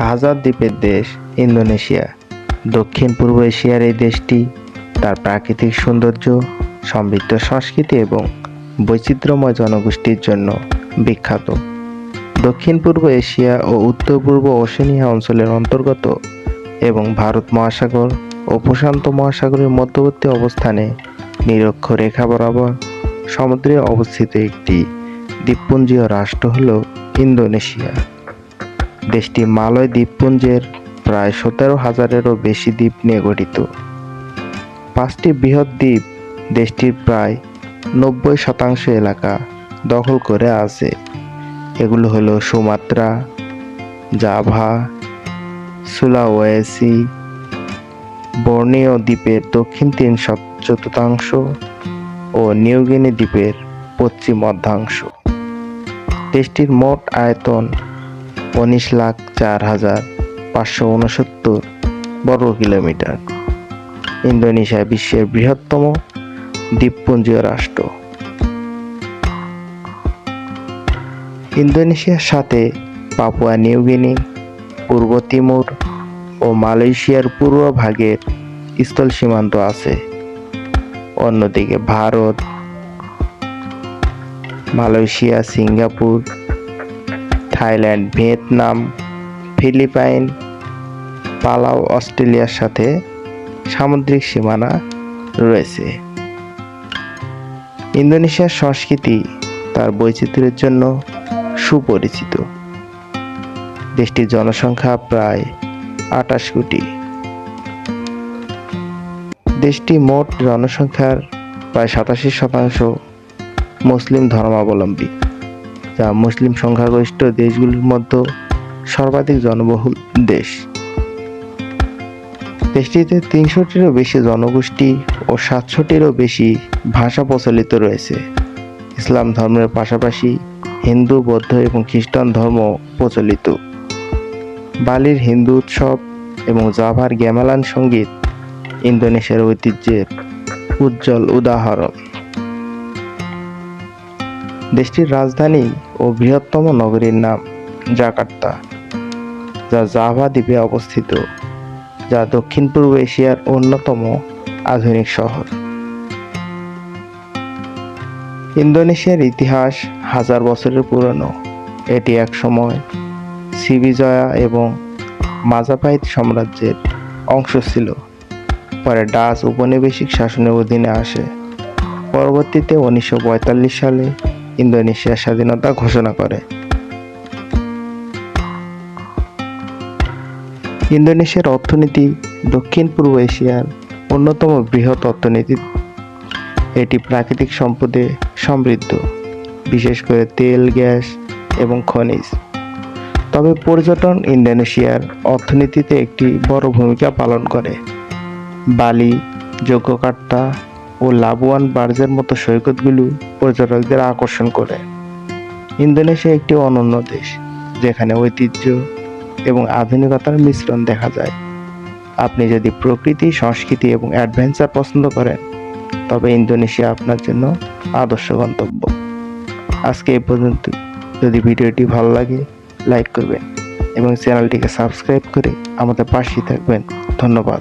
হাজার দ্বীপের দেশ ইন্দোনেশিয়া। দক্ষিণ পূর্ব এশিয়ার এই দেশটি তার প্রাকৃতিক সৌন্দর্য, সমৃদ্ধ সংস্কৃতি এবং বৈচিত্র্যময় জনগোষ্ঠীর জন্য বিখ্যাত। দক্ষিণ পূর্ব এশিয়া ও উত্তর পূর্ব ওশেনিয়া অঞ্চলের অন্তর্গত এবং ভারত মহাসাগর ও প্রশান্ত মহাসাগরের মধ্যবর্তী অবস্থানে নিরক্ষরেখা বরাবর সমুদ্রে অবস্থিত একটি দ্বীপপুঞ্জীয় রাষ্ট্র হল ইন্দোনেশিয়া। দেশটি মালয় দ্বীপপুঞ্জের প্রায় সতেরো হাজারেরও বেশি দ্বীপ নিয়ে গঠিত। পাঁচটি বৃহৎ দ্বীপ দেশটির প্রায় নব্বই শতাংশ এলাকা দখল করে আছে। এগুলো হলো সুমাত্রা, জাভা, সুলাওয়েসি বর্নিও দ্বীপের দক্ষিণ তিন চতুর্থাংশ ও নিউগিনি দ্বীপের পশ্চিম অর্ধাংশ। দেশটির মোট আয়তন উনিশ লাখ চার হাজার পাঁচশো উনসত্তর বর্গ কিলোমিটার। ইন্দোনেশিয়া বিশ্বের বৃহত্তম দ্বীপপুঞ্জীয় রাষ্ট্র। ইন্দোনেশিয়ার সাথে পাপুয়া নিউগিনি পূর্ব তিমুর ও মালয়েশিয়ার পূর্ব ভাগের স্থল সীমান্ত আছে। অন্যদিকে Bharat, Malaysia, Singapore Thailand, Vietnam, Philippine, Palau, অস্ট্রেলিয়ার সাথে সামুদ্রিক সীমানা রয়েছে। ইন্দোনেশিয়ার সংস্কৃতি তার বৈচিত্র্যের জন্য সুপরিচিত। দেশটির জনসংখ্যা প্রায় আটাশ কোটি। দেশটি মোট জনসংখ্যার প্রায় সাতাশি শতাংশ মুসলিম ধর্মাবলম্বী। যা মুসলিম সংখ্যাগরিষ্ঠ দেশগুলির মধ্যে সর্বাধিক জনবহুল দেশ। দেশটিতে তিনশোটিরও বেশি জনগোষ্ঠী ও সাতশোটিরও বেশি ভাষা প্রচলিত রয়েছে। ইসলাম ধর্মের পাশাপাশি হিন্দু, বৌদ্ধ এবং খ্রিস্টান ধর্ম প্রচলিত। বালির হিন্দু উৎসব এবং জাভার গ্যামালান সংগীত ইন্দোনেশিয়ার ঐতিহ্যের উজ্জ্বল উদাহরণ। দেশটির রাজধানী ও বৃহত্তম নগরীর নাম জাকার্তা, যা জাভা দ্বীপে অবস্থিত, যা দক্ষিণ পূর্ব এশিয়ার অন্যতম আধুনিক শহর। ইন্দোনেশিয়ার ইতিহাস হাজার বছরের পুরনো। এটি এক একসময় সিবিজয়া এবং মাজাপাইত সাম্রাজ্যের অংশ ছিল। পরে ডাচ উপনিবেশিক শাসনের অধীনে আসে। পরবর্তীতে উনিশশো পঁয়তাল্লিশ সালে ইন্দোনেশিয়ার স্বাধীনতা ঘোষণা করে। ইন্দোনেশিয়ার অর্থনীতি দক্ষিণ পূর্ব এশিয়ার অন্যতম বৃহৎ অর্থনীতি। এটি প্রাকৃতিক সম্পদে সমৃদ্ধ, বিশেষ করে তেল, গ্যাস এবং খনিজ। তবে পর্যটন ইন্দোনেশিয়ার অর্থনীতিতে একটি বড় ভূমিকা পালন করে। বালি যোগ্যকার্তা ও লাবুয়ান বার্জের মতো সৈকতগুলো পর্যটকদের আকর্ষণ করে। ইন্দোনেশিয়া একটি অনন্য দেশ, যেখানে ঐতিহ্য এবং আধুনিকতার মিশ্রণ দেখা যায়। আপনি যদি প্রকৃতি, সংস্কৃতি এবং অ্যাডভেঞ্চার পছন্দ করেন, তবে ইন্দোনেশিয়া আপনার জন্য আদর্শ গন্তব্য। আজকে এই পর্যন্ত। যদি ভিডিওটি ভালো লাগে, লাইক করবেন এবং চ্যানেলটিকে সাবস্ক্রাইব করে আমাদের পাশেই থাকবেন। ধন্যবাদ।